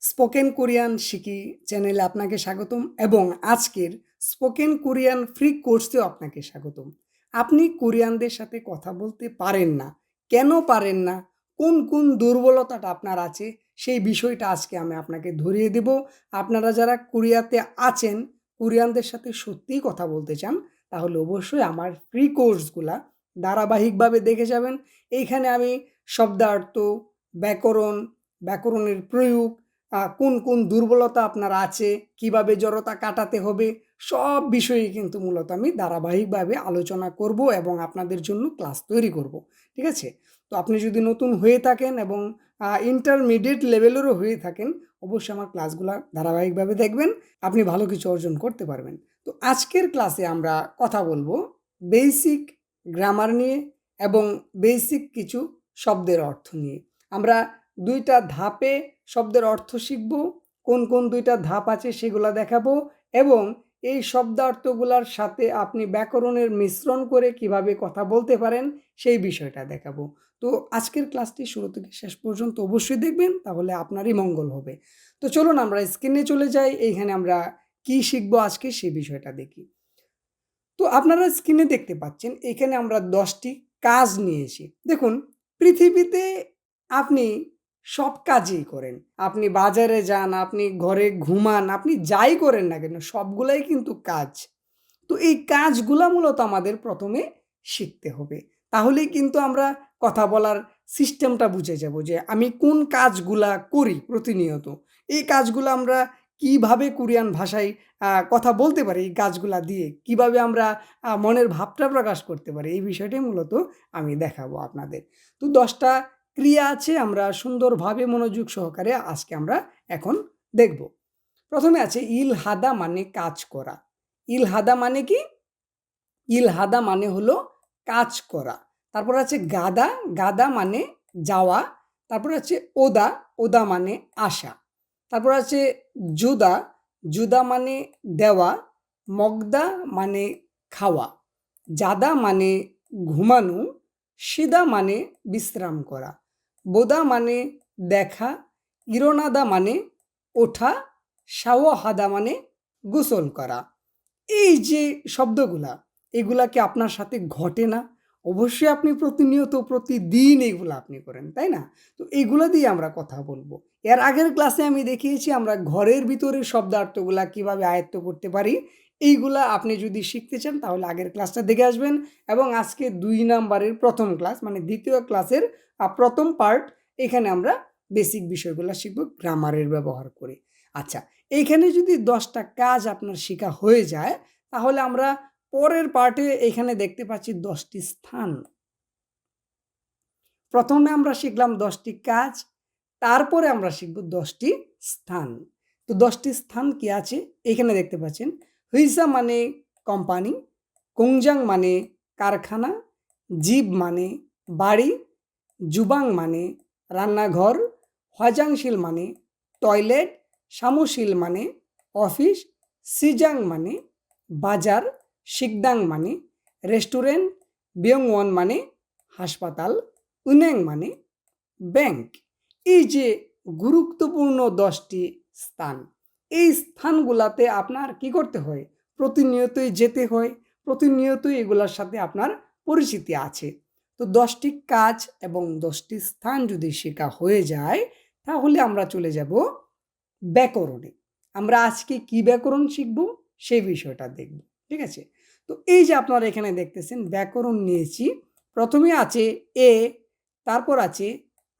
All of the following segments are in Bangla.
স্পোকেন কোরিয়ান শিখি চ্যানেলে আপনাকে স্বাগতম এবং আজকের স্পোকেন কোরিয়ান ফ্রি কোর্সেও আপনাকে স্বাগতম। আপনি কোরিয়ানদের সাথে কথা বলতে পারেন না। কেন পারেন না? কোন কোন দুর্বলতাটা আপনার আছে? সেই বিষয়টা আজকে আমি আপনাকে ধরিয়ে দেব। আপনারা যারা কোরিয়াতে আছেন, কোরিয়ানদের সাথে সত্যিই কথা বলতে চান, তাহলে অবশ্যই আমার ফ্রি কোর্সগুলা ধারাবাহিকভাবে দেখে যাবেন। এইখানে আমি শব্দার্থ, ব্যাকরণ, ব্যাকরণের প্রয়োগ কোন কোন দুর্বলতা আপনার আছে, কীভাবে জড়তা কাটাতে হবে, সব বিষয়ে কিন্তু মূলত আমি ধারাবাহিকভাবে আলোচনা করব এবং আপনাদের জন্য ক্লাস তৈরি করব, ঠিক আছে? তো আপনি যদি নতুন হয়ে থাকেন এবং ইন্টারমিডিয়েট লেভেলেরও হয়ে থাকেন, অবশ্যই আমার ক্লাসগুলো ধারাবাহিকভাবে দেখবেন, আপনি ভালো কিছু অর্জন করতে পারবেন। তো আজকের ক্লাসে আমরা কথা বলব বেসিক গ্রামার নিয়ে এবং বেসিক কিছু শব্দের অর্থ নিয়ে। আমরা দুইটা ধাপে শব্দের অর্থ শিখব, কোন কোন দুইটা ধাপ আছে সেগুলো দেখাবো এবং এই শব্দার্থগুলোর সাথে আপনি ব্যাকরণের মিশ্রণ করে কীভাবে কথা বলতে পারেন সেই বিষয়টা দেখাবো। তো আজকের ক্লাসটি শুরু থেকে শেষ পর্যন্ত অবশ্যই দেখবেন, তাহলে আপনারই মঙ্গল হবে। তো চলুন আমরা স্ক্রিনে চলে যাই, এইখানে আমরা কি শিখব আজকে সেই বিষয়টা দেখি। তো আপনারা স্ক্রিনে দেখতে পাচ্ছেন, এখানে আমরা দশটি কাজ নিয়েছি। দেখুন, পৃথিবীতে আপনি সব কাজই করেন। আপনি বাজারে যান, আপনি ঘরে ঘুমান, আপনি যাই করেন না কেন, সবগুলাই কিন্তু কাজ। তো এই কাজগুলা মূলত আমাদের প্রথমে শিখতে হবে। তাহলেই কিন্তু আমরা কথা বলার সিস্টেমটা বুঝে যাব যে আমি কোন কাজগুলা করি প্রতিনিয়ত। এই কাজগুলো আমরা কীভাবে কোরিয়ান ভাষায় কথা বলতে পারি এই কাজগুলা দিয়ে? কীভাবে আমরা মনের ভাবটা প্রকাশ করতে পারি? এই বিষয়টাই মূলত আমি দেখাবো আপনাদের। তো দশটা ক্রিয়া আছে, আমরা সুন্দরভাবে মনোযোগ সহকারে আজকে আমরা এখন দেখব। প্রথমে আছে ইল হাদা মানে কাজ করা। ইল হাদা মানে কি? ইল হাদা মানে হলো কাজ করা। তারপর আছে গাদা। গাদা মানে যাওয়া। তারপর আছে ওদা। ওদা মানে আসা। তারপর আছে জুদা। জুদা মানে দেওয়া। মগদা মানে খাওয়া। জাদা মানে ঘুমানো। সিদা মানে বিশ্রাম করা, বোদা মানে দেখা, ইরোনাদা মানে ওঠা, শাওয়াহাদা মানে গোসল করা। এই যে শব্দগুলা, এগুলা কি আপনার সাথে ঘটে না? অবশ্যই আপনি প্রতিনিয়ত প্রতিদিন এগুলো আপনি করেন, তাই না? তো এইগুলো দিয়ে আমরা কথা বলব। এর আগের ক্লাসে আমি দেখিয়েছি আমরা ঘরের ভিতরের শব্দার্থগুলা কীভাবে আয়ত্ত করতে পারি এইগুলা আপনি যদি শিখতে চান, তাহলে আগের ক্লাসটা দেখে আসবেন এবং আজকে দুই নাম্বারের প্রথম ক্লাস মানে দ্বিতীয় ক্লাসের প্রথম পার্ট এখানে আমরা বেসিক বিষয়গুলো শিখব গ্রামারের ব্যবহার করে। আচ্ছা এইখানে যদি দশটা কাজ আপনার শেখা হয়ে যায়, তাহলে আমরা পরের পার্টে এখানে দেখতে পাচ্ছি দশটি স্থান। প্রথমে আমরা শিখলাম দশটি কাজ, তারপরে আমরা শিখব দশটি স্থান। তো দশটি স্থান কি আছে? এখানে দেখতে পাচ্ছেন হুইসা মানে কোম্পানি, কুংজাং মানে কারখানা, জীব মানে বাড়ি, জুবাং মানে রান্নাঘর হজাংশীল মানে টয়লেট সামুশীল মানে অফিস, সিজাং মানে বাজার, শিকদাং মানে রেস্টুরেন্ট বিয়ংওয়ান মানে হাসপাতাল, উনেং মানে ব্যাংক। এই যে গুরুত্বপূর্ণ দশটি স্থান। এই স্থানগুলাতে আপনার কি করতে হয়? প্রতিনিয়তই যেতে হয়, প্রতিনিয়তই এগুলোর সাথে আপনার পরিচিতি আছে। তো দশটি কাজ এবং দশটি স্থান যদি শেখা হয়ে যায়, তাহলে আমরা চলে যাব ব্যাকরণে। আমরা আজকে কি ব্যাকরণ শিখব? সেই বিষয়টা দেখব, ঠিক আছে? তো এই যে আপনারা এখানে দেখতেছেন, ব্যাকরণ নিয়েছি। প্রথমে আছে এ, তারপর আছে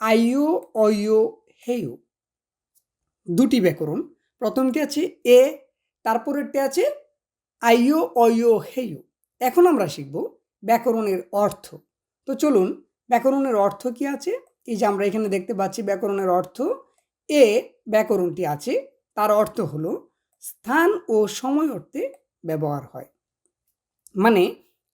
আইও অয়ো হেয়ো দুটি ব্যাকরণ। প্রথমটি আছে এ তারপরেরটি আছে আইও অয়ো হেয়ো এখন আমরা শিখব ব্যাকরণের অর্থ। তো চলুন, ব্যাকরণের অর্থ কি আছে? এই যে আমরা এখানে দেখতে পাচ্ছি ব্যাকরণের অর্থ, এ ব্যাকরণটি আছে, তার অর্থ হলো স্থান ও সময় অর্থে ব্যবহার হয়। মানে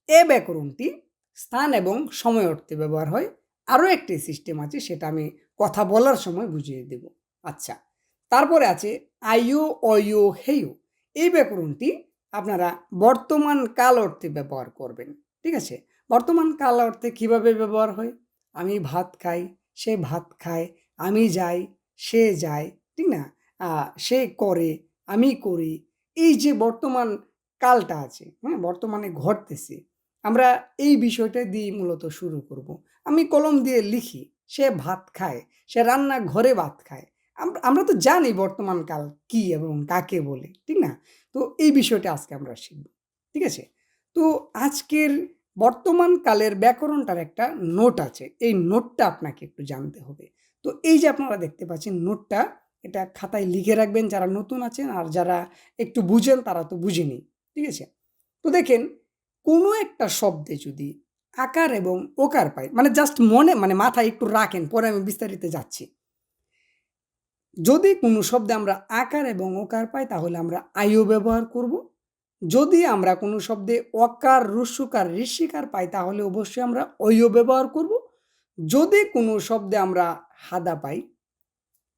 এ ব্যাকরণটি স্থান এবং সময় অর্থে ব্যবহার হয়। আরও একটি সিস্টেম আছে, সেটা আমি কথা বলার সময় বুঝিয়ে দেব। আচ্ছা তারপরে আছে আইও অয়ো হেয়ো এই ব্যাকরণটি আপনারা বর্তমান কাল অর্থে ব্যবহার করবেন, ঠিক আছে? বর্তমান কাল অর্থে কীভাবে ব্যবহার হয়? আমি ভাত খাই, সে ভাত খায়, আমি যাই, সে যায়, ঠিক না? সে করে, আমি করি। এই যে বর্তমান কালটা আছে হ্যাঁ? বর্তমানে ঘটতেছে, আমরা এই বিষয়টা দিয়ে মূলত শুরু করব। আমি কলম দিয়ে লিখি, সে ভাত খায়, সে রান্না ঘরে ভাত খায় আমরা তো জানি বর্তমান কাল কি এবং কাকে বলে, ঠিক না? তো এই বিষয়টা আজকে আমরা শিখব, ঠিক আছে? তো আজকের বর্তমান কালের ব্যাকরণটার একটা নোট আছে, এই নোটটা আপনাকে একটু জানতে হবে। তো এই যে আপনারা দেখতে পাচ্ছেন নোটটা, এটা খাতায় লিখে রাখবেন যারা নতুন আছেন আর যারা একটু বুঝেন তারা তো বুঝেনি ঠিক আছে? তো দেখেন, কোনো একটা শব্দে যদি আকার এবং ওকার পাই মানে জাস্ট মনে মানে মাথায় একটু রাখেন, পরে আমি বিস্তারিত যাচ্ছি। যদি কোনো শব্দে আমরা আকার এবং ওকার পাই, তাহলে আমরা আইও ব্যবহার করব। যদি আমরা কোনো শব্দে অকার রুস্যকার ঋষিকার পাই, তাহলে অবশ্যই আমরা অইও ব্যবহার করব। যদি কোনো শব্দে আমরা হাদা পাই,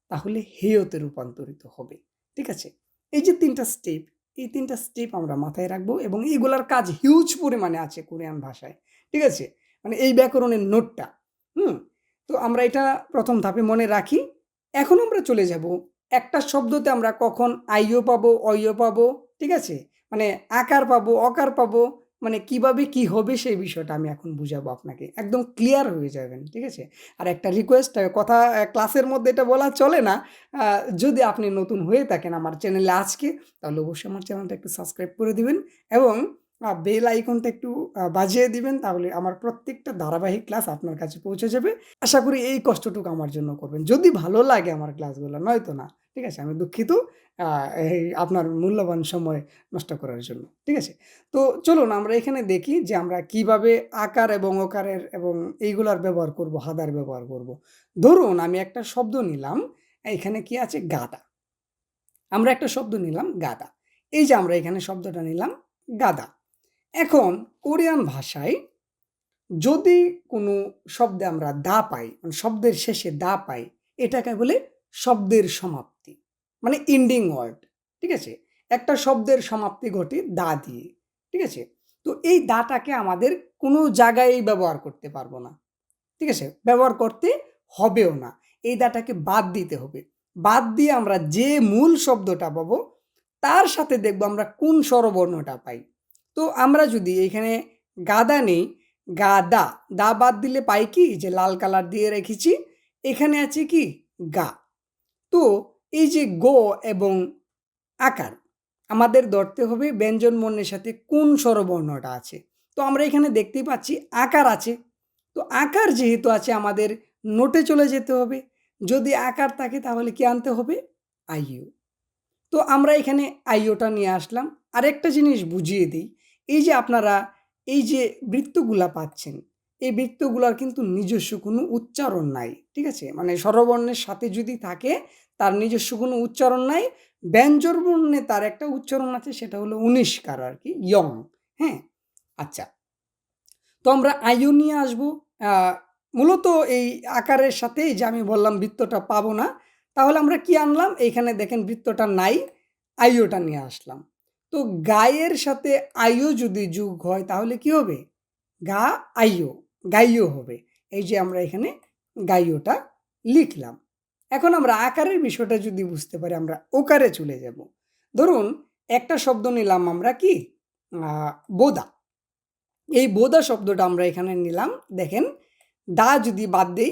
তাহলে হেয়তে রূপান্তরিত হবে। ঠিক আছে? এই যে তিনটা স্টেপ এই তিনটা স্টেপ আমরা মাথায় রাখব এবং এইগুলার কাজ হিউজ পরিমাণে আছে কোরিয়ান ভাষায়। ঠিক আছে? মানে এই ব্যাকরণের নোটটা, হুম? তো আমরা এটা প্রথম ধাপে মনে রাখি। এখন আমরা চলে যাব একটা শব্দতে আমরা কখন আইও পাবো, অইও পাবো, ঠিক আছে? মানে আকার পাবো, অকার পাবো মানে কীভাবে কি হবে সেই বিষয়টা আমি এখন বুঝাবো আপনাকে। একদম ক্লিয়ার হয়ে যাবেন, ঠিক আছে? আর একটা রিকোয়েস্ট কথা ক্লাসের মধ্যে এটা বলা চলে না। যদি আপনি নতুন হয়ে থাকেন আমার চ্যানেলে আজকে, তাহলে অবশ্যই আমার চ্যানেলটা একটু সাবস্ক্রাইব করে দিবেন এবং বেল আইকনটা একটু বাজিয়ে দিবেন তাহলে আমার প্রত্যেকটা ধারাবাহিক ক্লাস আপনার কাছে পৌঁছে যাবে। আশা করি এই কষ্টটুকু আমার জন্য করবেন। যদি ভালো লাগে আমার ক্লাসগুলো, নয়তো না, ঠিক আছে? আমি দুঃখিত এই আপনার মূল্যবান সময় নষ্ট করার জন্য, ঠিক আছে? তো চলুন আমরা এখানে দেখি যে আমরা কীভাবে আকার এবং ওকারের এবং এইগুলার ব্যবহার করব, হাদার ব্যবহার করব। ধরুন আমি একটা শব্দ নিলাম এখানে কি আছে? গাদা। আমরা একটা শব্দ নিলাম, গাদা। এই যে আমরা এখানে শব্দটা নিলাম, গাদা। এখন কোরিয়ান ভাষায় যদি কোনো শব্দে আমরা দা পাই মানে শব্দের শেষে দা পাই, এটাকে বলে শব্দের সমাপ্তি মানে ইন্ডিং ওয়ার্ড ঠিক আছে? একটা শব্দের সমাপ্তি ঘটে দা দিয়ে, ঠিক আছে? তো এই দাটাকে আমাদের কোনো জায়গায় ব্যবহার করতে পারব না, ঠিক আছে? ব্যবহার করতে হবেও না, এই দাটাকে বাদ দিতে হবে। বাদ দিয়ে আমরা যে মূল শব্দটা পাবো, তার সাথে দেখব আমরা কোন স্বরবর্ণটা পাই। তো আমরা যদি এখানে গাদা নেই, গাদা, দা বাদ দিলে পাই কি? যে লাল কালার দিয়ে রেখেছি, এখানে আছে কি? গা। তো এই যে গো এবং আকার, আমাদের ধরতে হবে ব্যঞ্জন বর্ণের সাথে কোন স্বরবর্ণটা আছে। তো আমরা এখানে দেখতেই পাচ্ছি আকার আছে। তো আকার যেহেতু আছে, আমাদের নোটে চলে যেতে হবে। যদি আকার থাকে, তাহলে কি আনতে হবে? আইও। তো আমরা এখানে আইওটা নিয়ে আসলাম। আরেকটা জিনিস বুঝিয়ে দিই। এই যে আপনারা এই যে বৃত্তগুলা পাচ্ছেন, এই বৃত্তগুলার কিন্তু নিজস্ব কোনো উচ্চারণ নাই, ঠিক আছে? মানে স্বরবর্ণের সাথে যদি থাকে, তার নিজস্ব কোনো উচ্চারণ নাই। ব্যঞ্জন বর্ণে তার একটা উচ্চারণ আছে, সেটা হলো উনিশকার আর কি, ইয়ং হ্যাঁ? আচ্ছা। তো আমরা আয়ু নিয়ে আসব। মূলত এই আকারের সাথে যে আমি বললাম বৃত্তটা পাবো না, তাহলে আমরা কি আনলাম? এইখানে দেখেন বৃত্তটা নাই আইওটা নিয়ে আসলাম। তো গায়ের সাথে আইও যদি যুগ হয় তাহলে কি হবে? গা আইও, গাইও হবে। এই যে আমরা এখানে গাইওটা লিখলাম। এখন আমরা আকারের বিষয়টা যদি বুঝতে পারি আমরা ওকারে চলে যাব। ধরুন একটা শব্দ নিলাম আমরা কি? বোদা। এই বোদা শব্দটা আমরা এখানে নিলাম। দেখেন, দা যদি বাদ দেই,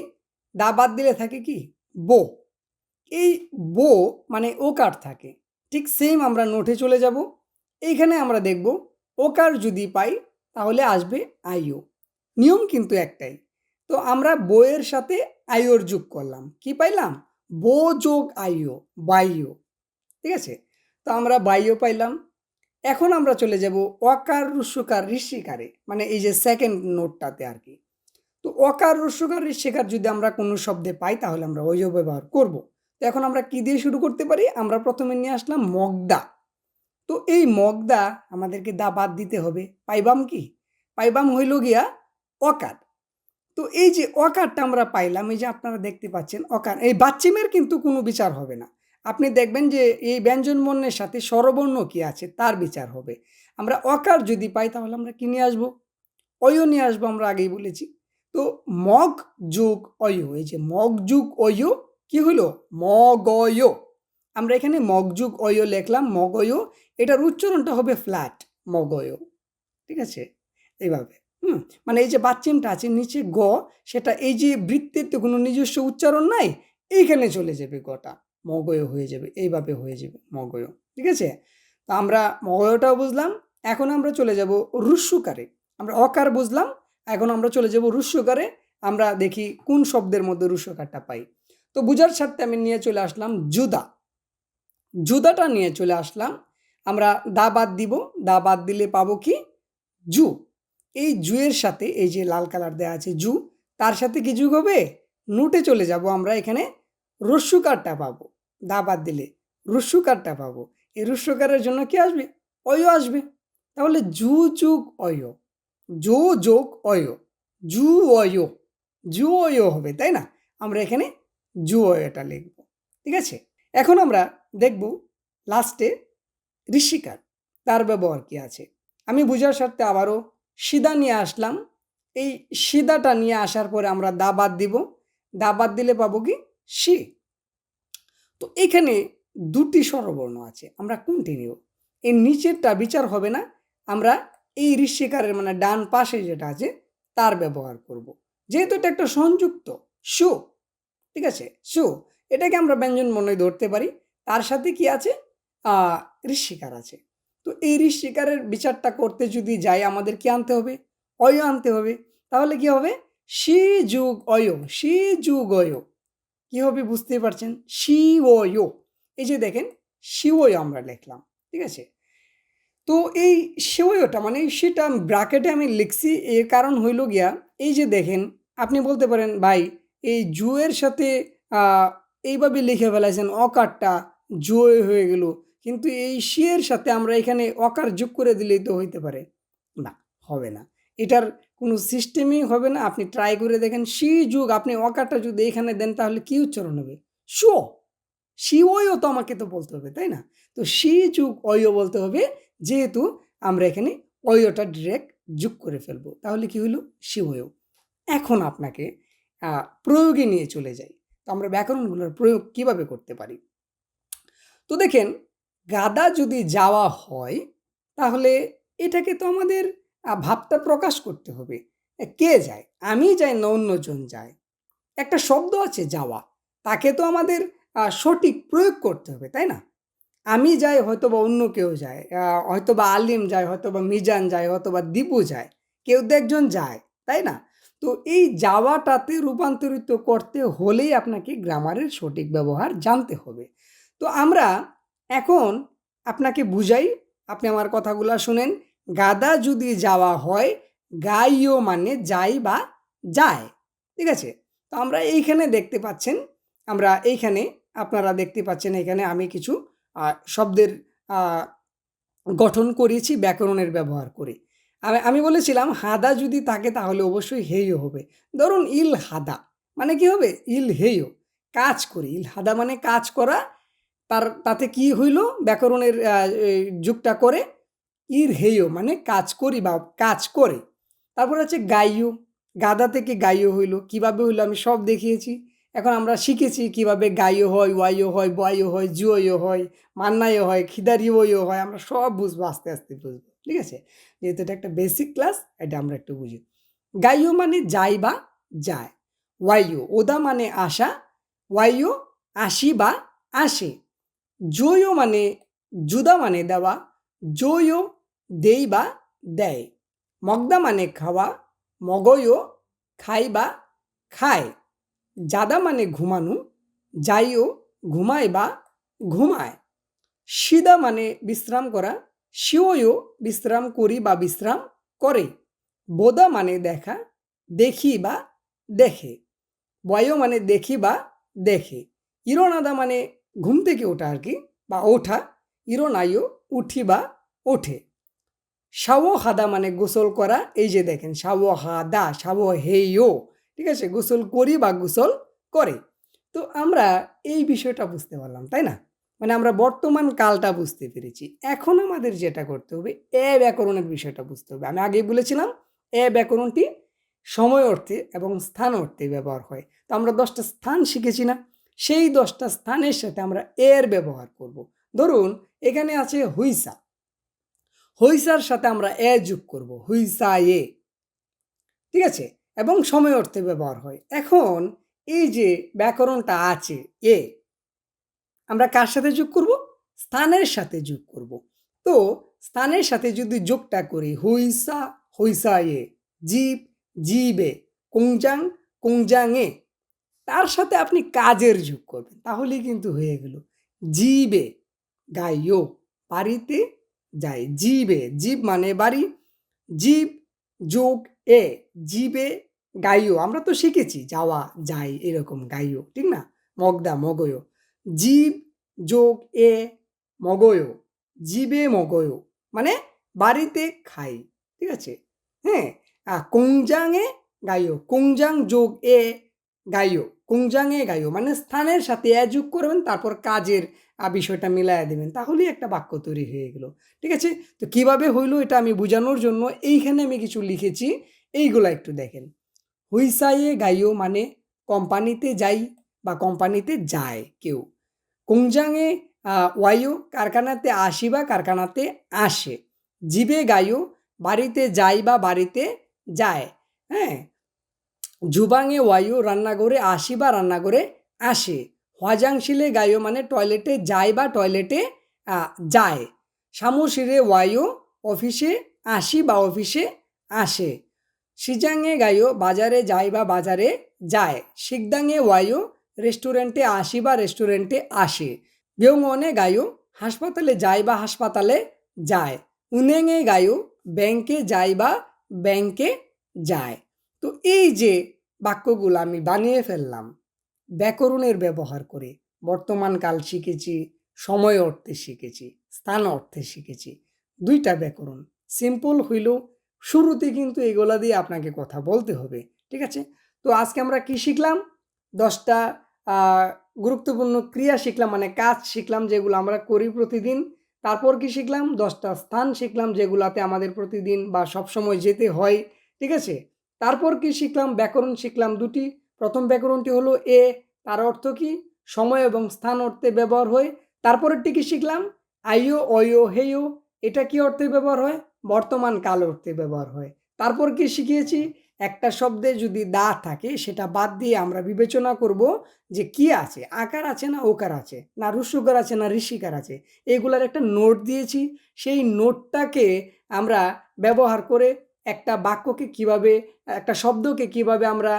দা বাদ দিলে থাকে কি? বো। এই বো মানে ওকার থাকে। ঠিক সেম আমরা নোটে চলে যাব। এইখানে আমরা দেখব ওকার যদি পাই, তাহলে আসবে আইও। নিয়ম কিন্তু একটাই। তো আমরা বইয়ের সাথে আইওর যোগ করলাম। কি পাইলাম? বো যোগ আইও, বাইও। ঠিক আছে? তো আমরা বাইও পাইলাম। এখন আমরা চলে যাব অকার রুস্যকার ঋষিকারে মানে এই যে সেকেন্ড নোটটাতে আর কি। তো অকার রস্যকার ঋষিকার যদি আমরা কোনো শব্দে পাই, তাহলে আমরা ওইও ব্যবহার করব। তো এখন আমরা কি দিয়ে শুরু করতে পারি? আমরা প্রথমে নিয়ে আসলাম মগদা। তো এই মগদা আমাদেরকে দা বাদ দিতে হবে। পাইবাম কি? পাইবাম হইল গিয়া অকার তো এই যে অকারটা আমরা পাইলাম, এই যে আপনারা দেখতে পাচ্ছেন অকার এই বাচ্চিমের কিন্তু কোনো বিচার হবে না। আপনি দেখবেন যে এই ব্যঞ্জন বর্ণের সাথে স্বরবর্ণ কি আছে, তার বিচার হবে। আমরা অকার যদি পাই, তাহলে আমরা কি নিয়ে আসব? অয় নিয়ে আসব আমরা আগেই বলেছি। তো মগ যুগ অয়। এই যে মগ যুগ অয়, কি হইল? মগয়। আমরা এখানে মগযুগ অয় লেখলাম মগয় এটার উচ্চারণটা হবে ফ্ল্যাট মগয় ঠিক আছে? এইভাবে, হুম? মানে এই যে বাচ্চিমটা আছে, নিচে গ, সেটা এই যে বৃত্তের তো কোনো নিজস্ব উচ্চারণ নাই, এইখানে চলে যাবে গটা মগয় হয়ে যাবে, এইভাবে হয়ে যাবে মগয় ঠিক আছে? তো আমরা মগয়টাও বুঝলাম, এখন আমরা চলে যাব রুস্যুকারে আমরা অকার বুঝলাম, এখন আমরা চলে যাব রুস্যকারে আমরা দেখি কোন শব্দের মধ্যে রুস্যকারটা পাই। তো বুঝার সাথে আমি নিয়ে চলে আসলাম জুদা জুদাটা নিয়ে চলে আসলাম। আমরা দা বাদ দিব। দা বাদ দিলে পাবো কি? জু। এই জুয়ের সাথে এই যে লাল কালার দেওয়া আছে জু, তার সাথে কি যুগ হবে? নোটে চলে যাব আমরা এখানে। রস্যুকারটা পাবো। দা বাদ দিলে রস্যুকারটা পাবো। এই রস্যুকারের জন্য কি আসবে? অয় আসবে। তাহলে জু যুগ অয়। জো যোগ অয়। জু অয়। জু অয় হবে, তাই না? আমরা এখানে জু অয়টা লিখব। ঠিক আছে? এখন আমরা দেখব লাস্টে ঋষিকার, তার ব্যবহার কি আছে। আমি বুঝার স্বার্থে আবারও সিদা নিয়ে আসলাম। এই সিদাটা নিয়ে আসার পরে আমরা দা বাদ দিব। দা বাদ দিলে পাবো কি? সি। তো এখানে দুটি স্বরবর্ণ আছে, আমরা কোনটি নিব? এর নিচেরটা বিচার হবে না, আমরা এই ঋষিকারের মানে ডান পাশে যেটা আছে, তার ব্যবহার করব। যেহেতু এটা একটা সংযুক্ত, সু, ঠিক আছে? সু, এটাকে আমরা ব্যঞ্জন মনে ধরতে পারি। তার সাথে কি আছে? ঋষিকার আছে। তো এই ঋষিকারের বিচারটা করতে যদি যাই আমাদের কি আনতে হবে। অয় আনতে হবে। তাহলে কি হবে? সি যুগ অয়, সি যুগ অয়। কি হবে বুঝতে পারছেন? শি ওয় এই যে দেখেন শিওয় আমরা লিখলাম, ঠিক আছে? তো এই শিওয়টা মানে সেটা ব্রাকেটে আমি লিখছি এর কারণ হইল গিয়া, এই যে দেখেন, আপনি বলতে পারেন, ভাই, এই জুয়ের সাথে এইভাবে লিখে ফেলাইছেন, অকারটা জুয়ে হয়ে গেল। কিন্তু এই শিয়ের সাথে আমরা এখানে অকার যোগ করে দিলেই তো হইতে পারে। না, হবে না। এটার কোনো সিস্টেমই হবে না। আপনি ট্রাই করে দেখেন শি যুগ আপনি অকারটা যদি এখানে দেন তাহলে কী উচ্চারণ হবে? শো শি ওয়ও তো আমাকে তো বলতে হবে, তাই না? তো শি যুগ অয় বলতে হবে, যেহেতু আমরা এখানে অয়টা ডিরেক্ট যোগ করে ফেলব। তাহলে কি হলো? শি ওয় এখন আপনাকে প্রয়োগে নিয়ে চলে যাই। তো আমরা ব্যাকরণগুলোর প্রয়োগ কীভাবে করতে পারি? তো দেখেন, গাদা যদি যাওয়া হয়, তাহলে এটাকে তো আমাদের ভাবটা প্রকাশ করতে হবে। কে যায়? আমি যাই না অন্যজন যায়? একটা শব্দ আছে যাওয়া। তাকে তো আমাদের সঠিক প্রয়োগ করতে হবে, তাই না? আমি যাই হয়তো বা অন্য কেউ যায় হয়তো বা আলিম যায় হয়তো বা মিজান যায় হয়তো বা দীপু যায়। কেউ তো একজন যায়, তাই না? তো এই যাওয়াটাতে রূপান্তরিত করতে হলেই আপনাকে গ্রামারের সঠিক ব্যবহার জানতে হবে। তো আমরা এখন আপনাকে বুঝাই, আপনি আমার কথাগুলো শুনেন। গাদা যদি যাওয়া হয়, গাইও মানে যাই বা যায়, ঠিক আছে? তো আমরা এইখানে দেখতে পাচ্ছেন, আমরা এইখানে আপনারা দেখতে পাচ্ছেন এখানে আমি কিছু শব্দের গঠন করেছি ব্যাকরণের ব্যবহার করে। আমি বলেছিলাম, হাদা যদি থাকে তাহলে অবশ্যই হেয় হবে। ধরুন ইল হাদা মানে কি হবে? ইল হেয় কাজ করি। ইল হাদা মানে কাজ করা তার, তাতে কি হইল? ব্যাকরণের যুগটা করে ইর হেয় মানে কাজ করি বা কাজ করে। তারপর আছে গাইও গাদা থেকে গাইও হইল, কীভাবে হইল আমি সব দেখিয়েছি। এখন আমরা শিখেছি কীভাবে গাইও হয় ওয়াইও হয় বয়ও হয় জুয়ও হয় মান্নাইও হয় খিদারিও হয়, আমরা সব বুঝব, আস্তে আস্তে বুঝব, ঠিক আছে? যেহেতু এটা একটা বেসিক ক্লাস এটা আমরা একটু বুঝি। গাইও মানে যাই বা যায় ওয়াইও ওদা মানে আসা ওয়াইও আসি বা আসে। জয়ও মানে জুদা মানে দেওয়া, জয়ও দেই বা দেয়। মগদা মানে খাওয়া, মগয়ও খাই বা খায়। জাদা মানে ঘুমানো যাইও ঘুমায় বা ঘুমায়। সিদা মানে বিশ্রাম করা শিওয়ও বিশ্রাম করি বা বিশ্রাম করে। বোদা মানে দেখা, দেখি বা দেখে। বয়ো মানে দেখি বা দেখে। ইরনাদা মানে ঘুম থেকে ওঠা আর কি, বা ওঠা, ইরনাইও উঠি বা ওঠে। সাও হাদা মানে গোসল করা, এই যে দেখেন সাও হাদা সাও হেইও ঠিক আছে? গোসল করি বা গোসল করে। তো আমরা এই বিষয়টা বুঝতে পারলাম, তাই না? মানে আমরা বর্তমান কালটা বুঝতে পেরেছি। এখন আমাদের যেটা করতে হবে, এ ব্যাকরণের বিষয়টা বুঝতে হবে। আমি আগেই বলেছিলাম, এ ব্যাকরণটি সময় অর্থে এবং স্থান অর্থে ব্যবহার হয়। তো আমরা দশটা স্থান শিখেছি না? সেই দশটা স্থানের সাথে আমরা এর ব্যবহার করব। ধরুন, এখানে আছে হুইসা। হুইসার সাথে আমরা এ যোগ করব হুইসা এ ঠিক আছে? এবং সময় অর্থে ব্যবহার হয়। এখন এই যে ব্যাকরণটা আছে, এ, আমরা কার সাথে যোগ করব? স্থানের সাথে যোগ করব। তো স্থানের সাথে যদি যোগটা করি, হুইসা হুইসা এ জীব, জীবে, কুংজাং কুংজাং এ তার সাথে আপনি কাজের যোগ করবেন। তাহলেই কিন্তু হয়ে গেল। জীবে গাইও বাড়িতে যায় জীবে, জীব মানে বাড়ি, জীব যোগ এ, জীবে গাইও আমরা তো শিখেছি, যাওয়া, যাই, এরকম গাইও ঠিক না? মগদা, মগয়। জীব যোগ এ, মগয়। জীবে মগয় মানে বাড়িতে খাই, ঠিক আছে? হ্যাঁ? কুংজাংয়ে গাইও কুংজাং যোগ এ গাইও, কুংজাঙে গাইও মানে স্থানের সাথে যোগ করবেন, তারপর কাজের বিষয়টা মিলাইয়া দেবেন। তাহলেই একটা বাক্য তৈরি হয়ে গেল। ঠিক আছে? তো কীভাবে হইল এটা আমি বোঝানোর জন্য এইখানে আমি কিছু লিখেছি, এইগুলা একটু দেখেন। হুইসাইয়ে গাইও মানে কোম্পানিতে যাই বা কোম্পানিতে যায় কেউ। কুংজাঙে ওয়াইও, কারখানাতে আসি বা কারখানাতে আসে। জিবে গাইও, বাড়িতে যাই বা বাড়িতে যায়। হ্যাঁ? জুবাংয়ে ওয়াইও রান্নাঘরে আসি বা রান্নাঘরে আসে। হওয়াজাংশিলে গাইও মানে টয়লেটে যায় বা টয়লেটে যায়। সামুশিরে ওয়ায়ু অফিসে আসি বা অফিসে আসে। সিজাংয়ে গাইও বাজারে যায় বা বাজারে যায়। শিকদাংয়ে ওয়ায়ু রেস্টুরেন্টে আসি বা রেস্টুরেন্টে আসে। বিয়ংনে গায়ু হাসপাতালে যায় বা হাসপাতালে যায়। উনেঙে গাইও ব্যাংকে যায় বা ব্যাংকে যায়। তো এই যে বাক্যগুলো আমি বানিয়ে ফেললাম, ব্যাকরণের ব্যবহার করে, বর্তমান কাল শিখেছি, সময় অর্থে শিখেছি, স্থান অর্থে শিখেছি, দুইটা ব্যাকরণ। সিম্পল হইলেও শুরুতে কিন্তু এগুলা দিয়ে আপনাকে কথা বলতে হবে, ঠিক আছে? তো আজকে আমরা কি শিখলাম? দশটা গুরুত্বপূর্ণ ক্রিয়া শিখলাম মানে কাজ শিখলাম যেগুলো আমরা করি প্রতিদিন। তারপর কি শিখলাম? দশটা স্থান শিখলাম যেগুলাতে আমাদের প্রতিদিন বা সবসময় যেতে হয়, ঠিক আছে? তারপর কি শিখলাম? ব্যাকরণ শিখলাম দুটি। প্রথম ব্যাকরণটি হলো এ, তার অর্থ কি? সময় এবং স্থান অর্থে ব্যবহার হয়। তারপরেরটি কি শিখলাম? আইও অয়ো হেয়ো এটা কি অর্থে ব্যবহার হয়? বর্তমান কাল অর্থে ব্যবহার হয়। তারপর কি শিখিয়েছি? একটা শব্দে যদি দা থাকে, সেটা বাদ দিয়ে আমরা বিবেচনা করব যে কি আছে? আকার আছে না ওকার আছে? না রুসুকার আছে না ঋষিকার আছে? এগুলার একটা নোট দিয়েছি। সেই নোটটাকে আমরা ব্যবহার করে একটা বাক্যকে কীভাবে, একটা শব্দকে কীভাবে আমরা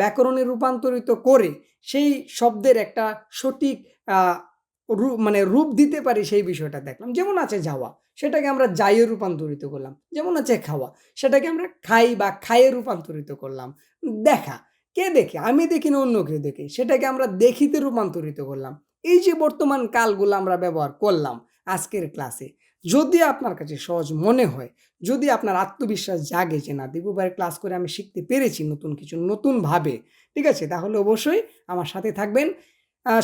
ব্যাকরণে রূপান্তরিত করে সেই শব্দের একটা সঠিক মানে রূপ দিতে পারি সেই বিষয়টা দেখলাম। যেমন আছে যাওয়া, সেটাকে আমরা যাইয়ে রূপান্তরিত করলাম। যেমন আছে খাওয়া, সেটাকে আমরা খাই বা খাইয়ে রূপান্তরিত করলাম। দেখা, কে দেখে? আমি দেখি না অন্য কেউ দেখে। সেটাকে আমরা দেখিতে রূপান্তরিত করলাম। এই যে বর্তমান কালগুলো আমরা ব্যবহার করলাম আজকের ক্লাসে যদি আপনার কাছে সহজ মনে হয়, যদি আপনার আত্মবিশ্বাস জাগে যে, না দিবুবাইয়ের ক্লাস করে আমি শিখতে পেরেছি নতুন কিছু নতুনভাবে ঠিক আছে? তাহলে অবশ্যই আমার সাথে থাকবেন।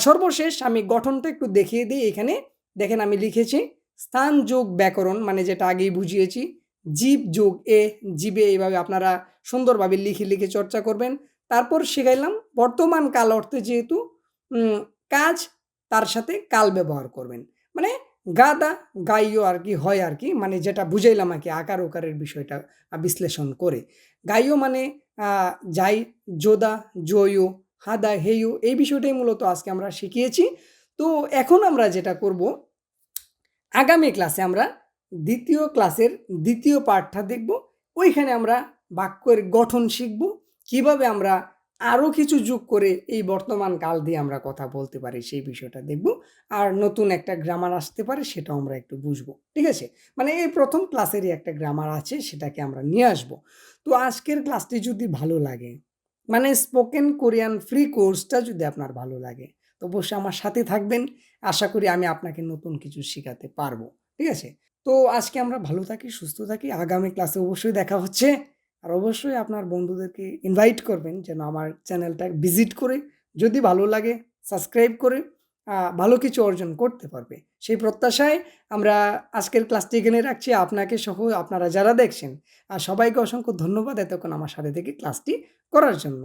সর্বশেষ আমি গঠনটা একটু দেখিয়ে দিই এখানে। দেখেন আমি লিখেছি, স্থান যোগ ব্যাকরণ মানে যেটা আগেই বুঝিয়েছি, জীব যোগ এ জীবে এইভাবে আপনারা সুন্দরভাবে লিখে লিখে চর্চা করবেন। তারপর শিখাইলাম, বর্তমান কাল অর্থে যেহেতু কাজ, তার সাথে কাল ব্যবহার করবেন। মানে গাদা, গাইও আর কি হয় আর কি মানে যেটা বুঝাইলাম আর কি আকার ওকারের বিষয়টা বিশ্লেষণ করে। গাইও মানে যাই যোদা জয়ো, হাদা, হেয়ো, এই বিষয়টাই মূলত আজকে আমরা শিখিয়েছি। তো এখন আমরা যেটা করব, আগামী ক্লাসে আমরা দ্বিতীয় ক্লাসের দ্বিতীয় পার্টটা দেখব। ওইখানে আমরা বাক্যের গঠন শিখব। কীভাবে আমরা আরও কিছু যোগ করে এই বর্তমান কাল দিয়ে আমরা কথা বলতে পারি সেই বিষয়টা দেখব। আর নতুন একটা গ্রামার আসতে পারে সেটাও আমরা একটু বুঝব, ঠিক আছে? মানে এই প্রথম ক্লাসেরই একটা গ্রামার আছে সেটাকে আমরা নিয়ে আসব। তো আজকের ক্লাসটি যদি ভালো লাগে মানে স্পোকেন কোরিয়ান ফ্রি কোর্সটা যদি আপনার ভালো লাগে, তো অবশ্যই আমার সাথে থাকবেন। আশা করি আমি আপনাকে নতুন কিছু শেখাতে পারব, ঠিক আছে? তো আজকে আমরা ভালো থাকি, সুস্থ থাকি। আগামী ক্লাসে অবশ্যই দেখা হচ্ছে। আর অবশ্যই আপনার বন্ধুদেরকে ইনভাইট করবেন যেন আমার চ্যানেলটা ভিজিট করে যদি ভালো লাগে সাবস্ক্রাইব করে ভালো কিছু অর্জন করতে পারবে। সেই প্রত্যাশায় আমরা আজকের ক্লাসটি এখানে রাখছি। আপনাকে সহ আপনারা যারা দেখছেন, আর সবাইকে অসংখ্য ধন্যবাদ এতক্ষণ আমার সাথে থেকে ক্লাসটি করার জন্য।